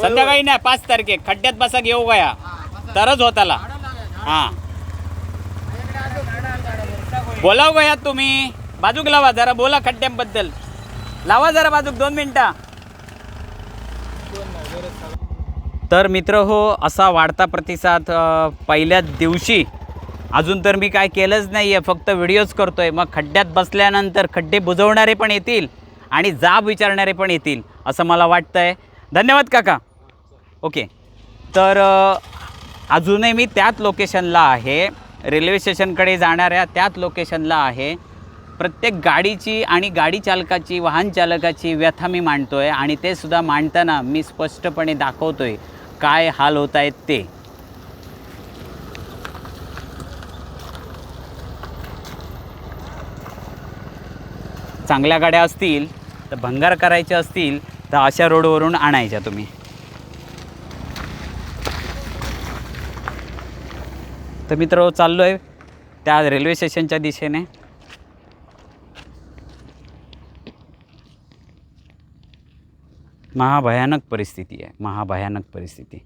संध्याकाळी नाही पाच तारखे खड्ड्यात बसा घेऊ गया. तरच होताला हां. बोलाव गयात तुम्ही. बाजूक लावा जरा बोला खड्ड्यांबद्दल. लावा जरा बाजूक दोन मिनटं. तर मित्र हो असा वाढता प्रतिसाद पहिल्याच दिवशी अजून तर मी काय केलंच नाही आहे फक्त व्हिडिओज करतोय. मग खड्ड्यात बसल्यानंतर खड्डे बुजवणारे पण येतील आणि जाब विचारणारे पण येतील असं मला वाटतं आहे धन्यवाद काका. ओके. तर अजूनही मी त्याच लोकेशनला आहे. रेल्वे स्टेशनकडे जाणाऱ्या त्याच लोकेशनला आहे. प्रत्येक गाडीची आणि गाडी चालकाची वाहन चालकाची व्यथा मी मांडतो आहे आणि ते सुद्धा मांडताना मी स्पष्टपणे दाखवतो आहे काय हाल होत आहेत ते. चांगल्या गाड्या असतील तर भंगार करायच्या असतील तर अशा रोडवरून आणायच्या तुम्ही. तर मित्र चाललो आहे त्या रेल्वे स्टेशनच्या दिशेने. महाभयानक परिस्थिती आहे महाभयानक परिस्थिती.